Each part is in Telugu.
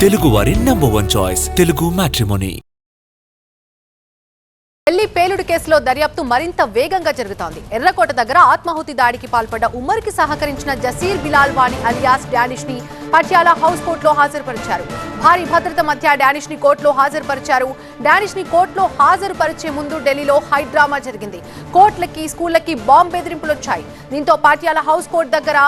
తెలుగువారి number one choice Telugu matrimony Delhi పేలుడు కేసులో దర్యాప్తు మరింత వేగంగా జరుగుతోంది. ఎర్రకోట దగ్గర ఆత్మాహుతి దాడికి పాల్పడ్డ ఉమ్మర్కి సహకరించిన జసీర్ బిలాల్ వాణి అలియాస్ డానిష్ని పట్యాల హౌస్ కోర్టులో హాజరుపరిచారు. భారీ భద్రత మధ్య డానిష్ని కోర్టులో హాజరుపరిచారు. డానిష్ని కోర్టులో హాజరుపరిచే ముందు ఢిల్లీలో హై డ్రామా జరిగింది. కోర్టులకి స్కూళ్ళకి బాంబ్ బెదిరింపులు వచ్చాయి దీంతో పాట్యాల హౌస్ కోర్టు దగ్గర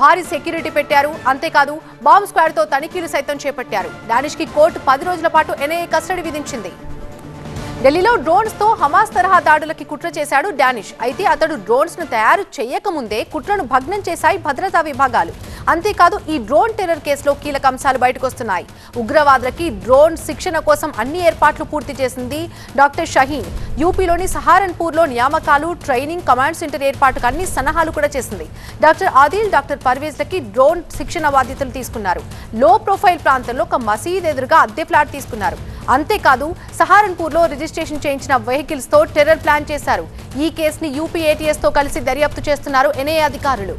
భారీ సెక్యూరిటీ పెట్టారు. అంతేకాదు బాంబ్ స్క్వాడ్తో తనిఖీలు సైతం చేపట్టారు. డానిష్కి కోర్టు పది రోజుల పాటు ఎన్ఐఏ కస్టడీ విధించింది. ఢిల్లీలో డ్రోన్స్తో హమాస్ తరహా దాడులకి కుట్ర చేశాడు డానిష్ అయితే అతడు డ్రోన్స్ను తయారు చేయకముందే కుట్రను భగ్నం చేశాయి భద్రతా విభాగాలు. అంతేకాదు ఈ డ్రోన్ టెర్రర్ కేసులో కీలక అంశాలు బయటకు వస్తున్నాయి ఉగ్రవాదులకి డ్రోన్ శిక్షణ కోసం అన్ని ఏర్పాట్లు పూర్తి చేసింది డాక్టర్ షహీన్. యూపీలోని సహారన్పూర్లో నియామకాలు ట్రైనింగ్ కమాండ్ సెంటర్ ఏర్పాటుకు అన్ని సన్నాహాలు కూడా చేసింది. డాక్టర్ ఆదిల్ డాక్టర్ పర్వేజ్లకి డ్రోన్ శిక్షణ బాధ్యతలు తీసుకున్నారు. లో ప్రొఫైల్ ప్రాంతంలో ఒక మసీద్ ఎదురుగా అద్దె ఫ్లాట్ తీసుకున్నారు. అంతేకాదు సహారన్పూర్లో రిజిస్ట్రేషన్ చేయించిన వెహికల్స్తో టెర్రర్ ప్లాన్ చేశారు. ఈ కేసుని యూపీ ఏటీఎస్తో కలిసి దర్యాప్తు చేస్తున్నారు ఎన్ఐఏ అధికారులు.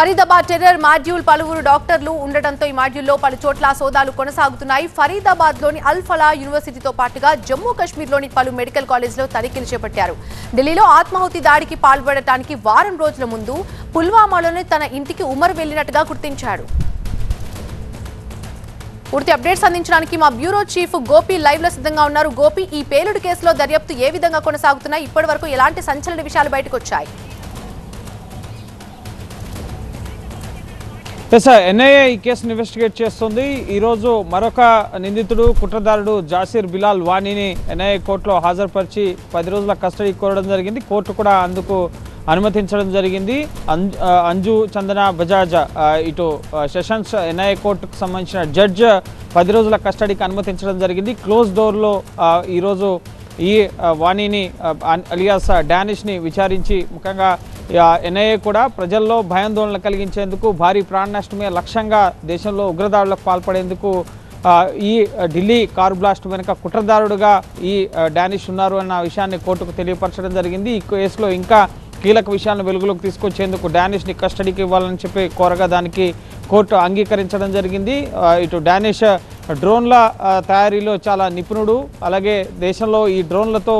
ఫరీదాబాద్ టెర్రర్ మాడ్యూల్ పలువురు డాక్టర్లు ఉండటంతో ఈ మాడ్యూల్లో పలు చోట్ల సోదాలు కొనసాగుతున్నాయి. ఫరీదాబాద్లోని అల్ ఫలా యూనివర్సిటీతో పాటుగా జమ్మూ కాశ్మీర్లోని పలు మెడికల్ కాలేజ్లో తనిఖీలు చేపట్టారు. ఢిల్లీలో ఆత్మాహుతి దాడికి పాల్పడటానికి వారం రోజుల ముందు పుల్వామాలోని తన ఇంటికి ఉమర్ వెళ్ళినట్టుగా గుర్తించాడు పూర్తి అప్డేట్స్ అందించడానికి మా బ్యూరో చీఫ్ గోపి లైవ్లో సిద్ధంగా ఉన్నారు. గోపి ఈ పేలుడు కేసులో దర్యాప్తు ఏ విధంగా కొనసాగుతున్నాయి? ఇప్పటి వరకు ఎలాంటి సంచలన విషయాలు బయటకు వచ్చాయి? సార్ ఎన్ఐఏ ఈ కేసును ఇన్వెస్టిగేట్ చేస్తుంది. ఈరోజు మరొక నిందితుడు కుట్రదారుడు జాసిర్ బిలాల్ వాణిని ఎన్ఐఏ కోర్టులో హాజరుపరిచి పది రోజుల కస్టడీ కోరడం జరిగింది. కోర్టు కూడా అందుకు అనుమతించడం జరిగింది. అంజు చందన బజాజ్ ఇటు సెషన్స్ ఎన్ఐఏ కోర్టుకు సంబంధించిన జడ్జ్ పది రోజుల కస్టడీకి అనుమతించడం జరిగింది. క్లోజ్ డోర్లో ఈరోజు ఈ వాణిని అలియాస్ డానిష్ని విచారించి ముఖ్యంగా ఎన్ఐఏ కూడా ప్రజల్లో భయాందోళన కలిగించేందుకు భారీ ప్రాణ నష్టమే లక్ష్యంగా దేశంలో ఉగ్రదాడులకు పాల్పడేందుకు ఈ ఢిల్లీ కారు బ్లాస్ట్ వెనుక కుట్రదారుడుగా ఈ డానిష్ ఉన్నారు అన్న విషయాన్ని కోర్టుకు తెలియపరచడం జరిగింది. ఈ కేసులో ఇంకా కీలక విషయాలను వెలుగులోకి తీసుకొచ్చేందుకు డానిష్ని కస్టడీకి ఇవ్వాలని చెప్పి కోరగా దానికి కోర్టు అంగీకరించడం జరిగింది. ఇటు డానిష్ డ్రోన్ల తయారీలో చాలా నిపుణుడు. అలాగే దేశంలో ఈ డ్రోన్లతో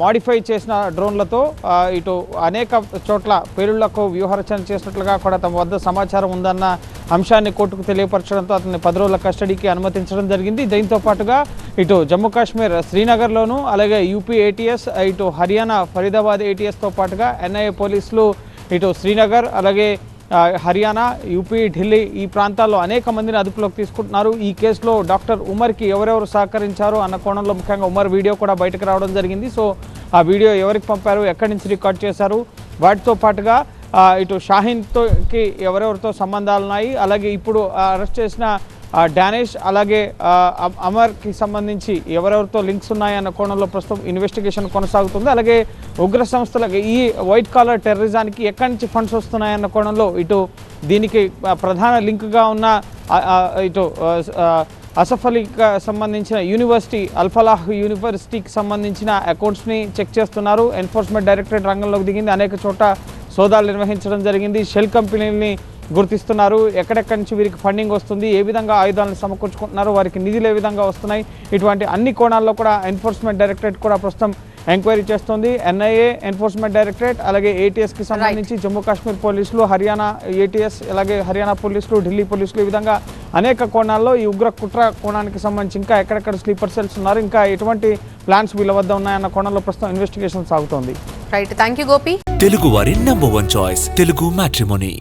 మాడిఫై చేసిన డ్రోన్లతో ఇటు అనేక చోట్ల పేలుళ్ళకు వ్యూహరచన చేసినట్లుగా కూడా తమ వద్ద సమాచారం ఉందన్న అంశాన్ని కోర్టుకు తెలియపరచడంతో అతన్ని పది రోజుల కస్టడీకి అనుమతించడం జరిగింది. దీంతో పాటుగా ఇటు జమ్మూ కాశ్మీర్ శ్రీనగర్లోను అలాగే యూపీ ఏటీఎస్ ఇటు హర్యానా ఫరీదాబాద్ ఏటీఎస్తో పాటుగా ఎన్ఐఏ పోలీసులు ఇటు శ్రీనగర్ అలాగే హర్యానా యూపీ ఢిల్లీ ఈ ప్రాంతాల్లో అనేక మందిని అదుపులోకి తీసుకుంటున్నారు. ఈ కేసులో డాక్టర్ ఉమర్కి ఎవరెవరు సహకరించారు అన్న కోణంలో ముఖ్యంగా ఉమర్ వీడియో కూడా బయటకు రావడం జరిగింది. సో ఆ వీడియో ఎవరికి పంపారు ఎక్కడి నుంచి రికార్డ్ చేశారు వాటితో పాటుగా ఇటు షాహీన్తోకి ఎవరెవరితో సంబంధాలు ఉన్నాయి అలాగే ఇప్పుడు అరెస్ట్ చేసిన డానిష్ అలాగే అమర్కి సంబంధించి ఎవరెవరితో లింక్స్ ఉన్నాయన్న కోణంలో ప్రస్తుతం ఇన్వెస్టిగేషన్ కొనసాగుతుంది. అలాగే ఉగ్ర సంస్థలకు ఈ వైట్ కాలర్ టెర్రరిజానికి ఎక్కడి నుంచి ఫండ్స్ వస్తున్నాయన్న కోణంలో ఇటు దీనికి ప్రధాన లింక్గా ఉన్న ఇటు ఆ, అసఫ్ అలీకి సంబంధించిన యూనివర్సిటీ అల్ఫలాహ్ యూనివర్సిటీకి సంబంధించిన అకౌంట్స్ని చెక్ చేస్తున్నారు. ఎన్ఫోర్స్మెంట్ డైరెక్టరేట్ రంగంలోకి దిగింది. అనేక చోట సోదాలు నిర్వహించడం జరిగింది. షెల్ కంపెనీని గుర్తిస్తున్నారు. ఎక్కడెక్కడి నుంచి వీరికి ఫండింగ్ వస్తుంది ఏ విధంగా ఆయుధాలను సమకూర్చుకుంటున్నారు వారికి నిధులు ఏ విధంగా వస్తున్నాయి ఇటువంటి అన్ని కోణాల్లో కూడా ఎన్ఫోర్స్మెంట్ డైరెక్టరేట్ కూడా ప్రస్తుతం ఎంక్వైరీ చేస్తుంది. ఎన్ఐఏ ఎన్ఫోర్స్మెంట్ డైరెక్టరేట్ అలాగే ఏటీఎస్కి సంబంధించి జమ్మూ కాశ్మీర్ పోలీసులు హర్యానా ఏటీఎస్ అలాగే హర్యానా పోలీసులు ఢిల్లీ పోలీసులు ఈ విధంగా అనేక కోణాల్లో ఈ ఉగ్ర కుట్ర కోణానికి సంబంధించి ఇంకా ఎక్కడెక్కడ స్లీపర్ సెల్స్ ఉన్నారు ఇంకా ఎటువంటి ప్లాన్స్ వీళ్ళ వద్ద ఉన్నాయన్న కోణంలో ప్రస్తుతం ఇన్వెస్టిగేషన్ సాగుతోంది. రైట్ థ్యాంక్ యూ గోపి తెలుగువారి number one choice Telugu matrimony